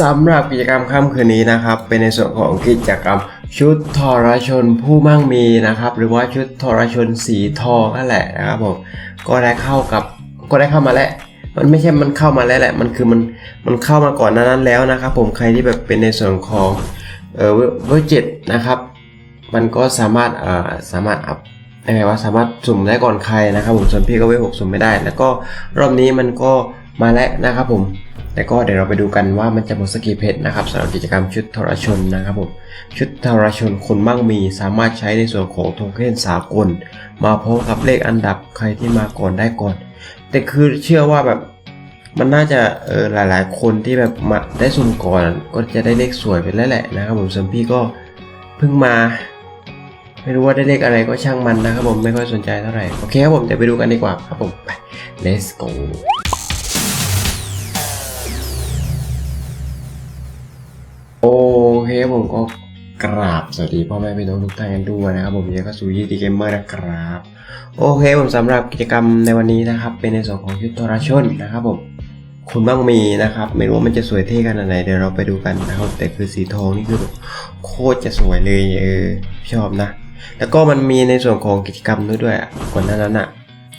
สำหรับกิจกรรมค่ำคืนนี้นะครับ เป็นในส่วนของกิจกรรมชุดทรชนผู้มั่งมีนะครับ หรือว่าชุดทรชนสีทองนั่นแหละนะครับผมก็ได้เข้ากับก็ได้เข้ามาแล้วมันไม่ใช่มันเข้ามาแล้วแหละมันคือมันมันเข้ามาก่อนนานั้นแล้วนะครับ ผมใครที่แบบเป็นในส่วนของเออเวอร์เจ็ดนะครับ มันก็สามารถเอ่อสามารถอัพยังไงว่าสามารถสุ่มได้ก่อนใครนะครับ ผมส่วนพี่ก็เวทหกสุ่มไม่ได้ แล้วก็รอบนี้มันก็ มาแล้วนะครับผมแต่ก็เดี๋ยวเราไปดูกันว่ามันจะหมดสกกี่เพชรนะครับสำหรับกิจกรรมชุดทรชนนะครับผมชุดทรชนคนมั่งมีสามารถใช้ในส่วนของโทเค็นสากล มาพร้อมกับเลขอันดับใครที่มาก่อนได้ก่อน แต่คือเชื่อว่าแบบมันน่าจะเออหลาย ๆ คนที่แบบมาได้สุ่มก่อนก็จะได้เลขสวยไปแล้วแหละนะครับผมส่วนพี่ก็เพิ่งมา ไม่รู้ว่าได้เลขอะไรก็ช่างมันนะครับผมไม่ค่อยสนใจเท่าไหร่โอเคครับผมเดี๋ยวไปดูกันดีกว่าครับผมไป let's go เคผมก็กราบสวัสดีพ่อแม่พี่น้องทุกท่านกันด้วยนะครับผมยินดีเข้าสู่ยี่ดีเกมเมอร์นะครับโอเคผมสำหรับกิจกรรมในวันนี้นะครับ เป็นในส่วนของชุดทราชนนะครับผมคุณบ้างมีนะครับ ไม่รู้มันจะสวยเท่ขนาดไหนเดี๋ยวเราไปดูกันนะครับแต่คือสีทองนี่คือโคตรจะสวยเลยเออชอบนะ แล้วก็มันมีในส่วนของกิจกรรมด้วยด้วยก่อนหน้านั้นอะ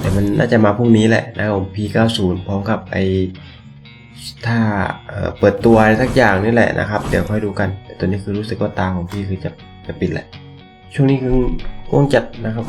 แต่มันน่าจะมาพรุ่งนี้แหละนะครับผม P90 พร้อมกับไอ ถ้าเเปิดตัวอะไรสักอย่างนี่แหละนะครับ เดี๋ยวค่อยดูกันแต่ตัวนี้คือรู้สึกว่าตาของพี่คือจะจะปิดแหละ ช่วงนี้คือง่วงจัดนะครับ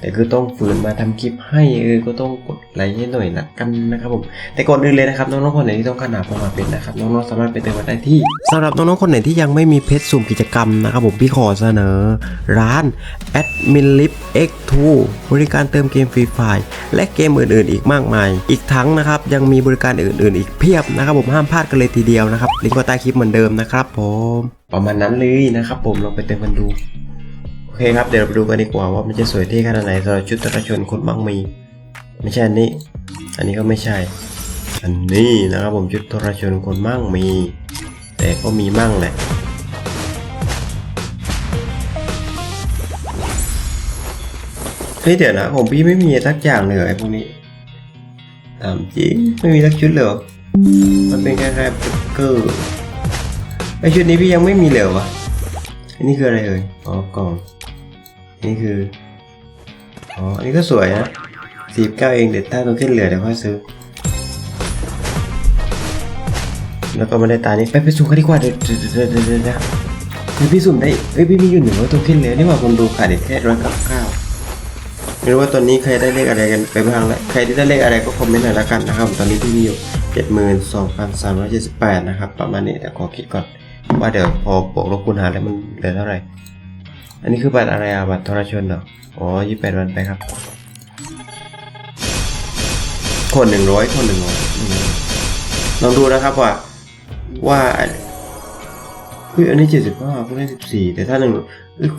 แต่คือต้องฝืนมาทำคลิปให้เออก็ต้องกดไลค์ให้หน่อยละกันนะครับผมแต่ก่อนอื่นเลยนะครับน้องๆคนไหนที่ต้องการหาประมาณเป็นนะครับน้องๆสามารถไปเติมมาได้ที่สำหรับน้องๆคนไหนที่ยังไม่มีเพจสุ่มกิจกรรมนะครับผมพี่ขอเสนอ ร้าน Admin Lip X2 บริการเติมเกมฟรีไฟล์และเกมอื่นๆ อีกมากมาย อีกทั้งนะครับยังมีบริการอื่นๆ อีกเพียบนะครับผมห้ามพลาดกันเลยทีเดียวนะครับลิงก์ก็ใต้คลิปเหมือนเดิมนะครับผมประมาณนั้นเลยนะครับผมลองไปเติมกันดู เคครับเดี๋ยวเราไปดูกันดีกว่าว่ามันจะสวยเท่ขนาดไหนสำหรับชุดตระชนคนมั่งมี ไม่ใช่อันนี้ อันนี้ก็ไม่ใช่ อันนี้นะครับผมชุดทรชนคนมั่งมี แต่ก็มีมั่งแหละเฮ้ยเดี๋ยวนะผมพี่ไม่มีสักอย่างเลยไอ้พวกนี้ถามจริงไม่มีสักชุดเลยมันเป็นแค่แค่กเกอร์ไอชุดนี้พี่ยังไม่มีเลยวะอันนี้คืออะไรเอ่ยอ๋อกล่อง นี่คือ อ๋อ อันนี้ก็สวยนะสี่เก้าเองเดี๋ยวถ้าตัวขึ้นเหลือเดี๋ยวค่อยซื้อ แล้วก็มาได้ตานี้ไปไปสุ่มกันดีกว่าเดี๋ยวเดี๋ยวเดี๋ยวเดี๋ยวพี่สุ่มได้เฮ้ยพี่มีอยู่หนึ่งร้อยตัวขึ้นเลยนี่ว่าคนดูขาดแค่ร้อยเก้าเก้าไม่รู้ว่าตอนนี้ใครได้เลขอะไรกันไปบ้างแล้วใครที่ได้เลขอะไรก็คอมเมนต์หน่อยละกันนะครับตอนนี้พี่มีอยู่เจ็ดหมื่นสองพันสามร้อยเจ็ดสิบแปดนะครับประมาณนี้เดี๋ยวขอคิดก่อนว่าเดี๋ยวพอบวกลบคูณหารแล้วมันเหลือเท่าไหร่ อันนี้คือบัตรอะไรอะบัตรทรชนเหรอ อ๋อยี่แปดวันไปครับ คนหนึ่งร้อยคนหนึ่งร้อยลองดูนะครับว่า ว่าเฮ้ยอันนี้เจ็ดสิบห้าคุณได้สิบสี่แต่ถ้าหนึ่ง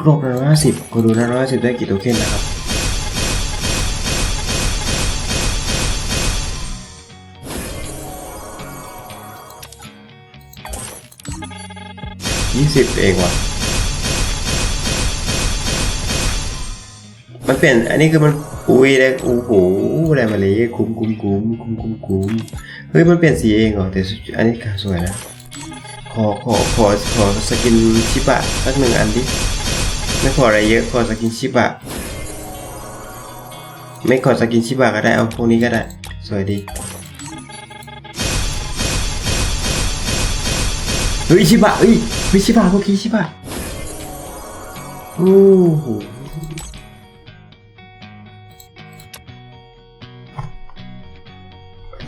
ครบแล้วห้าสิบคนดูนะร้อยสิบได้กี่โทเค็นนะครับยี่สิบเองว่ะ มันเปลี่ยน อันนี้คือมัน อุ้ยได้โอ้โหอะไรมาเลยคุ้มคุ้มคุ้มคุ้มคุ้มคุ้มเฮ้ย มันเปลี่ยนสีเองเหรอ แต่อันนี้สวยนะ ขอ ขอ ขอ ขอสกินชิบะสักหนึ่งอันดิ ไม่ขออะไรเยอะ ขอสกินชิบะ ไม่ขอสกินชิบะก็ได้ เอาพวกนี้ก็ได้ สวยดี เฮ้ยชิบะเฮ้ยเฮ้ยชิบะพวกนี้ชิบะโอ้โห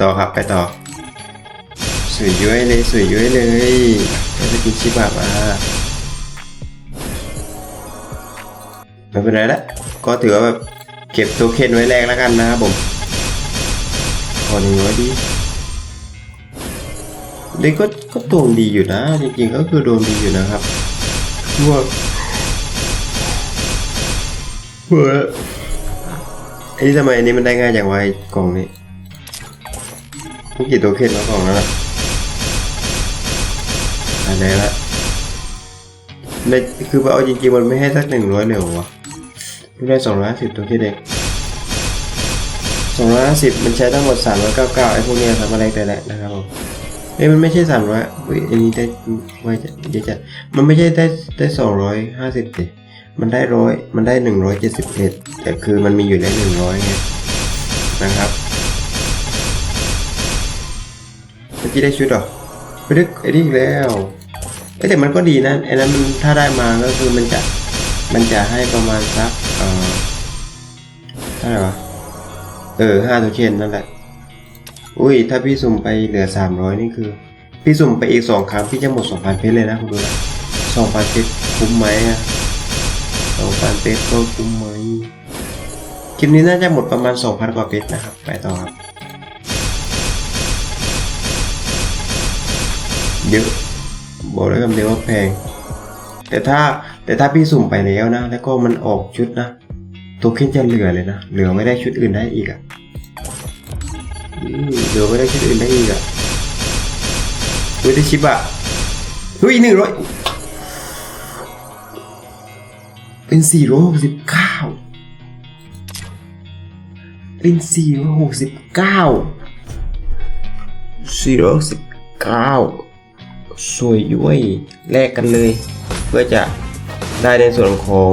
ต่อครับไปต่อ สวยย้อยเลยสวยย้อยเลยเราจะกินชิบะมาไม่เป็นไรละก็ถือว่าแบบเก็บโทเค็นไว้แรกแล้วกันนะครับผมขอหนึ่งร้อยดีเด็กก็ก็โดวงดีอยู่นะ จริงๆก็คือโดวงดีอยู่นะครับว่าเว้ยไอ้นี่ทำไมอันนี้มันได้ง่ายอย่างไวกล่องนี้ ผู้กี่ตัวเข็นมาของแล้วล่ะอะไรละในคือว่าเอาจริงๆมันไม่ให้สักหนึ่งร้อยเลยหรอวะไม่ได้สองร้อยสิบตัวที่เด็กสองร้อยสิบมันใช้ทั้งหมดสามร้อยเก้าเก้าไอ้พวกเนี้ยทำอะไรแต่แหละนะครับผมเอ้ยมันไม่ใช่สามร้อยเฮ้ยอันนี้ได้ไว้จะเดี๋ยวจะมันไม่ใช่ได้ได้สองร้อยห้าสิบสิมันได้ร้อยมันได้หนึ่งร้อยเจ็ดสิบเอ็ดแต่คือมันมีอยู่ได้หนึ่งร้อยไงนะครับ เมื่อกี้ได้ชุดหรอไม่ได้ไอ้นี่อีกแล้วแต่มันก็ดีนะไอ้นั้นมันถ้าได้มาก็คือมันจะมันจะให้ประมาณสักเออเท่าไหร่วะเออห้าตัวเชนนั่นแหละ อุ้ยถ้าพี่สุ่มไปเหลือสามร้อยนี่คือ พี่สุ่มไปอีกสองครั้งพี่จะหมดสองพันเพชรเลยนะคุณดูนะสองพันเพชรคุ้มไหมอะสองพันเพชรก็คุ้มไหมคลิปนี้น่าจะหมดประมาณสองพันกว่าเพชรนะครับ ไปต่อครับ เยอะ บอกเลยคำเดียวว่าแพง แต่ถ้าแต่ถ้าพี่สุ่มไปแล้วนะ แล้วก็มันออกชุดนะตัวขึ้นจะเหลือเลยนะ เหลือไม่ได้ชุดอื่นได้อีกอะอืมเดี๋ยวไม่ได้ชุดอื่นได้อีกอะเฮ้ยได้ชิปอะเฮ้ยหนึ่งร้อยเป็นสี่ร้อยหกสิบเก้าเป็นสี่ร้อยหกสิบเก้าสี่ร้อยหกสิบเก้า สวยย้วยแลกกันเลย เพื่อจะได้ในส่วนของ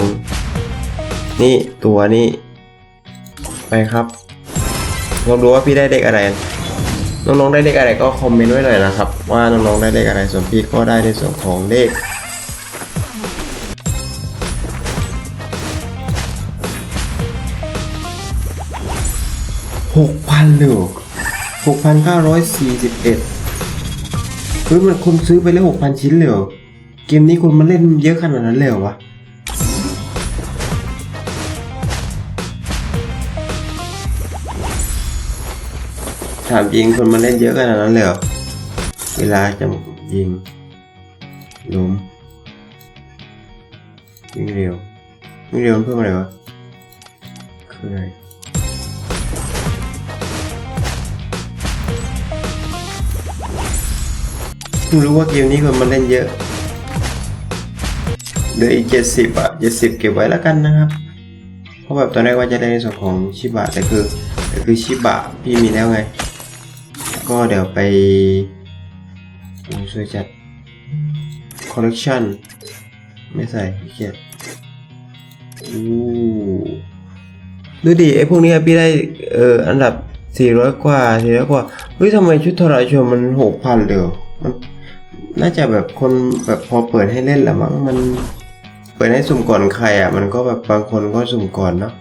นี่ตัวนี้ ไปครับลองดูว่าพี่ได้เลขอะไรน้องๆได้เลขอะไรก็คอมเมนต์ไว้หน่อยนะครับ ว่าน้องๆได้เลขอะไรส่วนพี่ก็ได้ในส่วนของเลขหกพันเลยหกพันเก้าร้อยสี่สิบเอ็ด เฮ้ยมันคนซื้อไปแล้วหกพันชิ้นเลยเหรอเกมนี้คนมาเล่นเยอะขนาดนั้นเลยเหรอวะถามจริงคนมาเล่นเยอะขนาดนั้นเลยเหรอเวลาจะยิงล้มวิ่งเร็ววิ่งเร็วเพิ่มอะไรวะคืออะไร พิ่งรู้ว่าเกมนี้คนมาเล่นเยอะเหลืออีกเจ็ดสิบอะเจ็ดสิบเก็บไว้แล้วกันนะครับ เพราะแบบตอนแรกว่าจะได้ในส่วนของชิบะแต่คือแต่คือชิบะพี่มีแล้วไง ก็เดี๋ยวไปช่วยจัดคอลเล t ชันไม่ใส่เกียจอู้ดูดิไอ้พวกนี้พี่ได้เอออันดับ 400 กว่า400กว่าเฮ้ยทำไมชุดทรายชมมัน 6,000เดียวมัน น่าจะแบบคนแบบพอเปิดให้เล่นล้วมั้งมัน เปิดให้สุ่มก่อนใครอะ มันก็แบบบางคนก็สุ่มก่อนเนาะ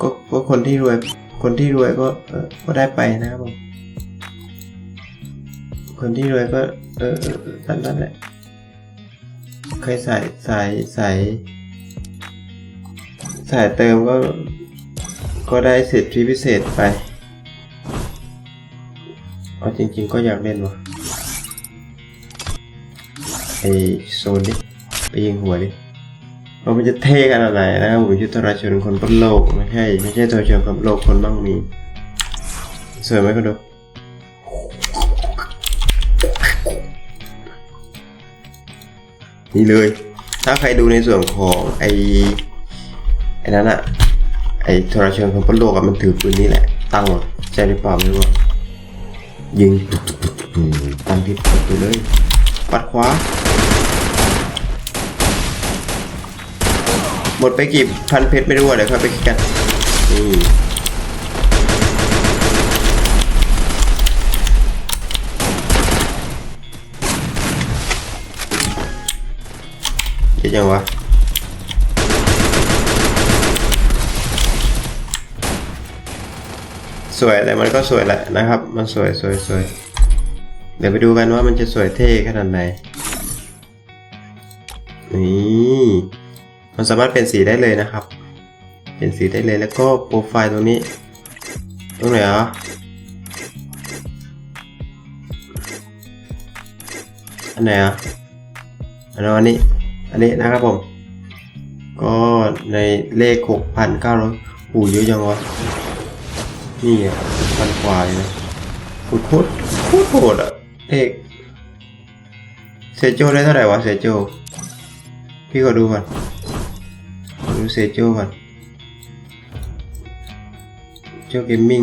ก็ก็คนที่รวยคนที่รวยก็เออก็ได้ไปนะครับผมคนที่รวยก็ เออนั่นนั่นแหละเคยใส่ใส่ใส่ใส่เติมก็ก็ได้สิทธิพิเศษไปเอาจริง ๆ ก็อยากเล่นว่ะ ไอโซนดิไปยิงหัวดิว่ามันจะเท่ขนาดไหนนะครับผมยุทธราชนคนบนโลกไม่ใช่ไม่ใช่ตัวชนคนบนโลกคนมั่งมีสวยไหมคุณดูนี่เลย ถ้าใครดูในส่วนของไอ้ไอ้นั้นอะไอ้ทรชนของพลโลกอะมันถือปืนนี้แหละ ตั้งหรอใช่หรือเปล่าไม่รู้ยิงตั้งที่ประตูเลย ปัดขวา ห มดไปกี่พันเพชรไม่รู้อะเดี๋ยวค่อยไปคิดกันนี่คิดยังวะสวยแต่มันก็สวยแหละนะครับ มันสวยสวยสวยเดี๋ยวไปดูกันว่ามันจะสวยเท่ขนาดไหนนี่ มันสามารถเป็นสีได้เลยนะครับ เป็นสีได้เลยแล้วก็โปรไฟล์ตรงนี้ ตรงไหนอะอันไหนอะอันนี้ อันนี้นะครับผม ก็ในเลขหกพันเก้าร้อยหูเยอะจังวะ นี่อะพันกว่าเลยนะโคตรโคตรโคตรโหดอะเลขเซโจได้เท่าไหร่วะเซโจพี่ก็ดูก่อน ดูเซโจก่อนโจเกมมิ่ง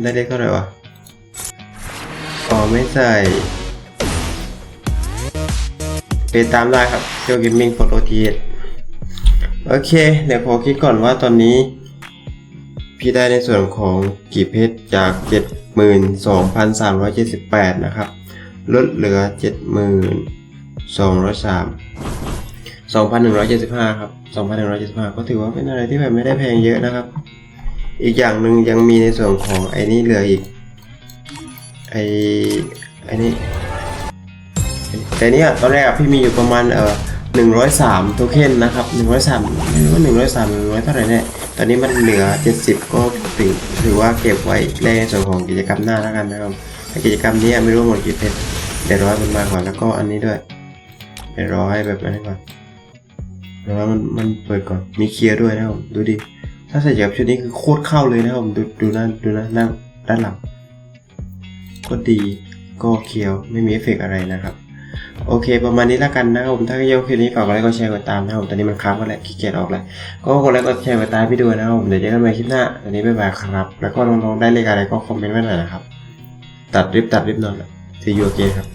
ได้เลขเท่าไหร่วะอ๋อไม่ใส่ไปตามได้ครับเที่ยวกิมมิ่งโฟโต้ทีโอเค เดี๋ยวขอคิดก่อนว่าตอนนี้ พี่ได้ในส่วนของกี่เพชรจาก 72,378 นะครับ ลดเหลือ 72,300 2,175 ครับ 2,175 ก็ถือว่าเป็นอะไรที่แบบไม่ได้แพงเยอะนะครับ อีกอย่างหนึ่งยังมีในส่วนของไอ้นี่เหลืออีก ไอ้ไอ้นี่แต่เนี่ยตอนแรกพี่มีอยู่ประมาณเอ่อ103โทเค็นนะครับ103ไม่รู้ว่า103หรือ100เท่าไหร่เนี่ยตอนนี้มันเหลือ70ก็ถือถือว่าเก็บไว้ในส่วนของกิจกรรมหน้าแล้วกันนะครับกิจกรรมนี้ไม่รู้หมดกี่เพชรเดี๋ยวรอมันมาก่อนแล้วก็อันนี้ด้วย เดี๋ยวรอให้แบบอันนี้ก่อนเดี๋ยวรอมันมันเปิดก่อน มีเคลียร์ด้วยนะครับ ดูดิ ถ้าใส่กับชุดนี้คือโคตรเข้าเลยนะครับผมดูดูหน้าดูหน้าหน้าด้านหลัง ก็ดี ก็เคียวไม่มีเอฟเฟกอะไรนะครับ โอเค ประมาณนี้ล้วกันนะครับผม ถ้าชอบคลิปนี้ฝากกดไลค์กดแชร์กดตามนะครับผมตอนนี้มันค้างกันแหละขี้เกียจออกแล้วก็กดไลค์กดแชร์กดตามพี่ด้วยนะครับผมเดี๋ยวเจอกันใหม่คลิปหน้าตอนนี้บ๊ายบายครับ แล้วก็น้องๆได้เลขอะไรก็คอมเมนต์ไว้หน่อยนะครับ ตัดริบตัดริบนอนละ see you again ครับ